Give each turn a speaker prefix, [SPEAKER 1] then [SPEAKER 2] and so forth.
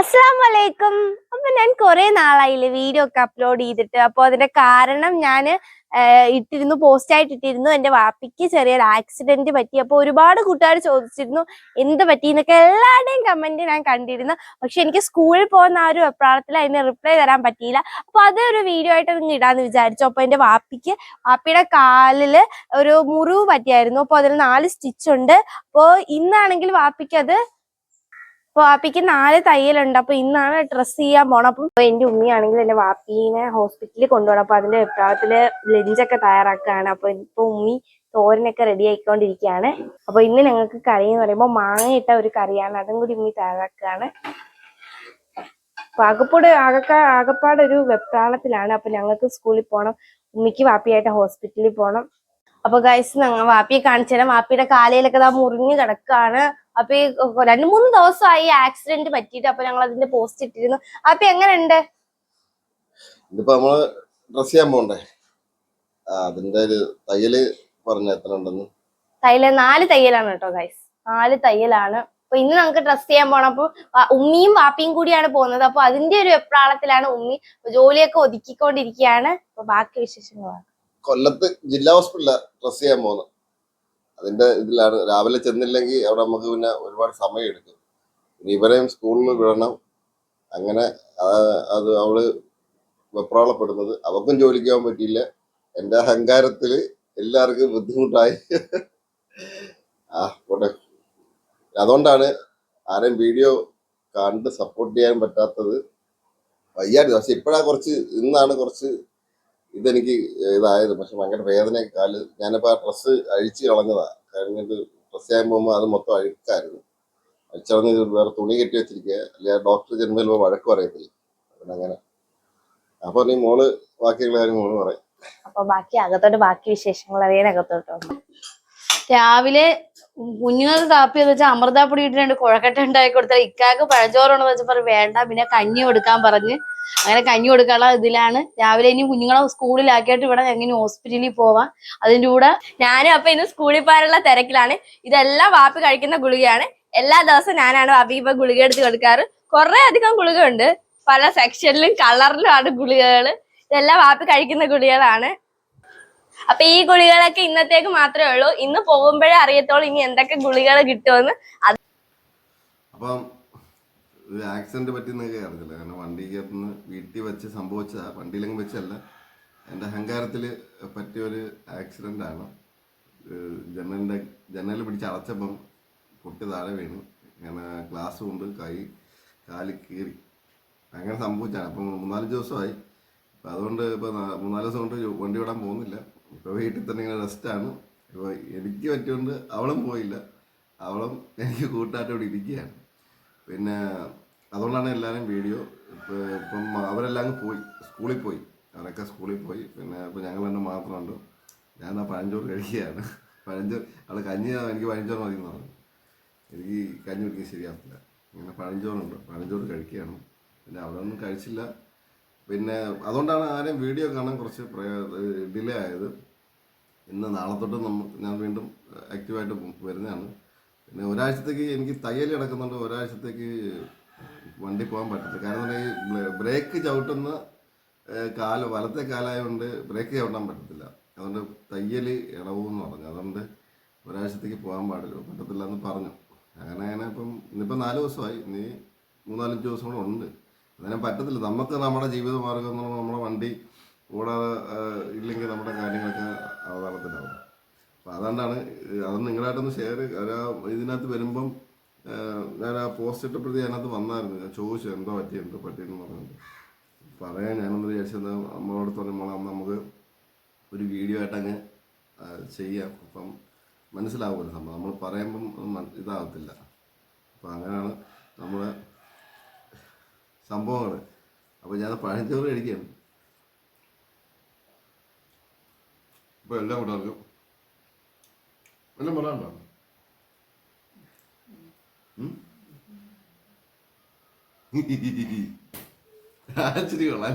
[SPEAKER 1] അസ്സാം വലൈക്കും അപ്പൊ ഞാൻ കുറെ നാളായില്ല വീഡിയോ ഒക്കെ അപ്ലോഡ് ചെയ്തിട്ട്. അപ്പൊ അതിന്റെ കാരണം ഞാൻ ഇട്ടിരുന്നു പോസ്റ്റ് ആയിട്ട് ഇട്ടിരുന്നു. എന്റെ വാപ്പിക്ക് ചെറിയൊരു ആക്സിഡന്റ് പറ്റി. അപ്പൊ ഒരുപാട് കൂട്ടുകാർ ചോദിച്ചിരുന്നു എന്ത് പറ്റി എന്നൊക്കെ എല്ലാവരുടെയും കമന്റ് ഞാൻ കണ്ടിരുന്നു. പക്ഷെ എനിക്ക് സ്കൂളിൽ പോകുന്ന ആ ഒരു വെപ്രാളത്തിൽ അതിന് റിപ്ലൈ തരാൻ പറ്റിയില്ല. അപ്പൊ അതൊരു വീഡിയോ ആയിട്ട് നിങ്ങൾ ഇടാന്ന് വിചാരിച്ചു. അപ്പൊ എന്റെ വാപ്പിക്ക് വാപ്പിയുടെ കാലിൽ ഒരു മുറിവ് പറ്റിയായിരുന്നു. അപ്പൊ അതിൽ നാല് സ്റ്റിച്ച് ഉണ്ട്. അപ്പോൾ ഇന്നാണെങ്കിൽ വാപ്പിക്ക് അത് അപ്പൊ വാപ്പിക്ക് നാല് തയ്യലുണ്ട്. അപ്പൊ ഇന്നാണ് ഡ്രസ് ചെയ്യാൻ പോണം അപ്പം എന്റെ ഉമ്മിയാണെങ്കിൽ എന്റെ വാപ്പീനെ ഹോസ്പിറ്റലിൽ കൊണ്ടുപോകണം. അപ്പൊ അതിന്റെ വിപ്ലവത്തിൽ ലഞ്ചൊക്കെ തയ്യാറാക്കുകയാണ്. അപ്പൊ ഇപ്പൊ ഉമ്മി തോരനൊക്കെ റെഡി ആയിക്കൊണ്ടിരിക്കുകയാണ്. അപ്പൊ ഇന്ന് ഞങ്ങൾക്ക് കറി എന്ന് പറയുമ്പോൾ മാങ്ങയിട്ട ഒരു കറിയാണ്. അതും കൂടി ഉമ്മി തയ്യാറാക്കുകയാണ്. ആകപ്പാട് ആകക്കാ ആകപ്പാട് ഒരു വെപ്രാളത്തിലാണ്. അപ്പൊ ഞങ്ങൾക്ക് സ്കൂളിൽ പോകണം ഉമ്മിക്ക് വാപ്പിയായിട്ട് ഹോസ്പിറ്റലിൽ പോകണം അപ്പൊ ഗൈസ് ഞങ്ങൾ വാപ്പിയെ കാണിച്ചു തരാം വാപ്പിയുടെ കാലയിലൊക്കെ ദാ മുറിഞ്ഞു കിടക്കാണ്. അപ്പൊ ഈ രണ്ടു മൂന്ന് ദിവസമായി ആക്സിഡന്റ് പറ്റിയിട്ട് അപ്പൊ ഞങ്ങൾ അതിന്റെ പോസ്റ്റ് ഇട്ടിരുന്നു. അപ്പൊ എങ്ങനെയുണ്ട്?
[SPEAKER 2] ഇതിപ്പോ നമ്മൾ ഡ്രസ് ചെയ്യാൻ പോണ്ടേ? അതിന്റെ ഒരു തയ്യൽ പറഞ്ഞ എത്ര ഉണ്ടെന്ന്.
[SPEAKER 1] തയ്യൽ നാല് തയ്യലാണ് കേട്ടോ ഗൈസ് നാല് തയ്യലാണ്. അപ്പൊ ഇന്ന് നമുക്ക് ഡ്രസ് ചെയ്യാൻ പോണം. അപ്പൊ ഉമ്മിയും വാപ്പിയും കൂടിയാണ് പോകുന്നത്. അപ്പൊ അതിന്റെ ഒരു വെപ്രാളത്തിലാണ് ഉമ്മി. ജോലിയൊക്കെ ഒതുക്കിക്കൊണ്ടിരിക്കുകയാണ്. അപ്പൊ ബാക്കി വിശേഷങ്ങളാണ്
[SPEAKER 2] കൊല്ലത്ത് ജില്ലാ ഹോസ്പിറ്റലിലാ ഡ്രസ് ചെയ്യാൻ പോകുന്നത്. അതിന്റെ ഇതിലാണ്. രാവിലെ ചെന്നില്ലെങ്കിൽ അവിടെ നമുക്ക് പിന്നെ ഒരുപാട് സമയം എടുക്കും. പിന്നെ ഇവരെയും സ്കൂളിൽ വിടണം. അങ്ങനെ അത് അവൾ വെപ്രാളപ്പെടുന്നത്. അവക്കും ജോലിക്ക് പോകാൻ പറ്റിയില്ല. എന്റെ അഹങ്കാരത്തിൽ എല്ലാവർക്കും ബുദ്ധിമുട്ടായി. ആ പോട്ടെ. അതുകൊണ്ടാണ് ആരെയും വീഡിയോ കണ്ട് സപ്പോർട്ട് ചെയ്യാൻ പറ്റാത്തത് വയ്യായിരുന്നു പക്ഷെ ഇപ്പോഴാണ് കുറച്ച് ഇന്നാണ് കുറച്ച് ഇതെനിക്ക് ഇതായത്. പക്ഷെ ഭയങ്കര വേദന കാൽ ഞാനിപ്പോ ആ ഡ്രസ്സ് അഴിച്ച് കളഞ്ഞതാ. കഴിഞ്ഞിട്ട് ഡ്രസ്സ് ചെയ്യാൻ പോകുമ്പോൾ അത് മൊത്തം അഴുക്കായിരുന്നു. അഴിച്ചളഞ്ഞ് വേറെ തുണി കെട്ടി വെച്ചിരിക്കുക അല്ലെ ഡോക്ടർ ചിലപ്പോൾ വഴക്ക് പറയത്തില്ല? അങ്ങനെ അപ്പൊ നീ മോൾ ബാക്കിയുള്ള കാര്യം മോൾ പറയും.
[SPEAKER 1] അപ്പൊ ബാക്കി അകത്തോട്ട് ബാക്കി വിശേഷങ്ങൾ വന്നു
[SPEAKER 3] രാവിലെ കുഞ്ഞുങ്ങൾക്ക് കാപ്പി വെച്ചാൽ അമൃതാപ്പൊടി ഇട്ട് രണ്ട് കുഴക്കട്ട ഉണ്ടാക്കി കൊടുത്താൽ ഇക്കാക്ക് പഴച്ചോറുണ്ടെന്ന് വെച്ചപ്പോൾ വേണ്ട പിന്നെ കഞ്ഞി കൊടുക്കാൻ പറഞ്ഞ് അങ്ങനെ കഞ്ഞി കൊടുക്കാനുള്ള ഇതിലാണ്. രാവിലെ ഇനി കുഞ്ഞുങ്ങളെ സ്കൂളിലാക്കിയിട്ട് ഇവിടെ എങ്ങനെ ഹോസ്പിറ്റലിൽ പോവാം അതിന്റെ കൂടെ
[SPEAKER 1] ഞാനും അപ്പൊ ഇന്ന് സ്കൂളിൽ പോകാനുള്ള തിരക്കിലാണ്. ഇതെല്ലാം വാപ്പി കഴിക്കുന്ന ഗുളികയാണ്. എല്ലാ ദിവസവും ഞാനാണ് വാപ്പി ഇപ്പൊ ഗുളിക എടുത്ത് കൊടുക്കാറ്. കുറെ അധികം ഗുളിക ഉണ്ട് പല സെക്ഷനിലും കളറിലും ആണ് ഗുളികകൾ ഇതെല്ലാം വാപ്പി കഴിക്കുന്ന ഗുളികകളാണ് അപ്പൊ ഈ ഗുളികളൊക്കെ ഇന്നത്തേക്ക് മാത്രമേ ഉള്ളൂ. ഇന്ന് പോകുമ്പോഴേ അറിയത്തോളൂ ഇനി എന്തൊക്കെ ഗുളികൾ കിട്ടുമെന്ന്.
[SPEAKER 2] അപ്പം ഇത് ആക്സിഡന്റ് പറ്റിയെന്നൊക്കെ അറിഞ്ഞില്ല. കാരണം വണ്ടിക്കകത്ത് നിന്ന് വീട്ടിൽ വെച്ച് സംഭവിച്ചതാ വണ്ടിയിലെങ്കിലും വെച്ചല്ല എന്റെ അഹങ്കാരത്തിൽ പറ്റിയൊരു ആക്സിഡന്റ് ആണ്. ജനലിന്റെ ജനൽ പിടിച്ച് അടച്ചപ്പം പൊട്ടി താഴെ വീണു. അങ്ങനെ ഗ്ലാസ് കൊണ്ട് കൈ കാൽ കീറി. അങ്ങനെ സംഭവിച്ചാണ്. അപ്പം മൂന്നാൽ ദിവസമായി. അപ്പം അതുകൊണ്ട് ഇപ്പം മൂന്നാൽ ദിവസം കൊണ്ട് വണ്ടി വിടാൻ പോകുന്നില്ല. ഇപ്പോൾ വീട്ടിൽ തന്നെ ഇങ്ങനെ റെസ്റ്റാണ് ഇപ്പോൾ എനിക്ക് പറ്റിയോണ്ട് അവളും പോയില്ല. അവളും എനിക്ക് കൂട്ടായിട്ട് ഇവിടെ ഇരിക്കുകയാണ്. പിന്നെ അതുകൊണ്ടാണ് എല്ലാവരും വീഡിയോ ഇപ്പോൾ ഇപ്പം അവരെല്ലാം പോയി സ്കൂളിൽ പോയി. അവരൊക്കെ സ്കൂളിൽ പോയി. പിന്നെ ഇപ്പം ഞങ്ങൾ തന്നെ മാത്രമുണ്ട് ഞാൻ ആ പഴഞ്ചോറ് കഴിക്കുകയാണ്. പഴഞ്ചോറ് അവൾ കഞ്ഞി എനിക്ക് പഴഞ്ചോറ് മതി എന്ന് പറഞ്ഞു. എനിക്ക് കഞ്ഞി കുടിക്കാൻ ശരിയാവില്ല ഇങ്ങനെ പഴഞ്ചോറുണ്ട്. പഴഞ്ചോറ് കഴിക്കുകയാണ്. പിന്നെ അവിടെ ഒന്നും കഴിച്ചില്ല. പിന്നെ അതുകൊണ്ടാണ് ആരെയും വീഡിയോ കാണാൻ കുറച്ച് ഡിലേ ആയത്. ഇന്ന് നാളെ തൊട്ട് നമുക്ക് ഞാൻ വീണ്ടും ആക്റ്റീവായിട്ട് വരുന്നതാണ്. പിന്നെ ഒരാഴ്ചത്തേക്ക് എനിക്ക് തയ്യൽ കിടക്കുന്നുണ്ട് ഒരാഴ്ചത്തേക്ക് വണ്ടി പോകാൻ പറ്റില്ല കാരണം ഈ ബ്രേക്ക് ചവിട്ടുന്ന കാല വലത്തെ കാലായതുകൊണ്ട് ബ്രേക്ക് ചവിട്ടാൻ പറ്റത്തില്ല. അതുകൊണ്ട് തയ്യൽ ഇളവെന്ന് പറഞ്ഞു. അതുകൊണ്ട് ഒരാഴ്ചത്തേക്ക് പോകാൻ പാടില്ല പറ്റത്തില്ല എന്ന് പറഞ്ഞു. അങ്ങനെ അങ്ങനെ ഇപ്പം ഇന്നിപ്പം നാല് ദിവസമായി. ഇനി മൂന്നാലഞ്ച് ദിവസം കൂടെ ഉണ്ട്. അതിനെ പറ്റത്തില്ല. നമുക്ക് നമ്മുടെ ജീവിത മാർഗം എന്ന് പറഞ്ഞാൽ നമ്മുടെ വണ്ടി കൂടാതെ ഇല്ലെങ്കിൽ നമ്മുടെ കാര്യങ്ങളൊക്കെ അവതാളത്തിലാവും അപ്പം അതുകൊണ്ടാണ് അത് നിങ്ങളായിട്ടൊന്ന് ഷെയർ ഇതിനകത്ത് വരുമ്പം ഞാൻ ആ പോസ്റ്റ് ഇട്ടപ്പോഴത്തെ അതിനകത്ത് വന്നായിരുന്നു. ഞാൻ ചോദിച്ചു എന്തോ പറ്റി? എന്തോ പറ്റിയെന്ന് പറഞ്ഞിട്ട്. പറയാൻ ഞാനൊന്ന് വിചാരിച്ചത് നമ്മളോട് പറയുമ്പോൾ നമുക്ക് ഒരു വീഡിയോ ആയിട്ട് അങ്ങ് ചെയ്യാം. അപ്പം മനസ്സിലാവുമല്ലോ സംഭവം. നമ്മൾ പറയുമ്പം ഇതാകത്തില്ല അപ്പം അങ്ങനെയാണ് നമ്മുടെ സംഭവങ്ങൾ അപ്പോൾ ഞാൻ പഴഞ്ചോറ് കഴിക്കുകയാണ് ഇപ്പോൾ എല്ലാ കൂട്ടുകാർക്കും എല്ലാം പറയാനുണ്ടോ ഉം? ആ, ഇച്ചിരി കൊള്ളാം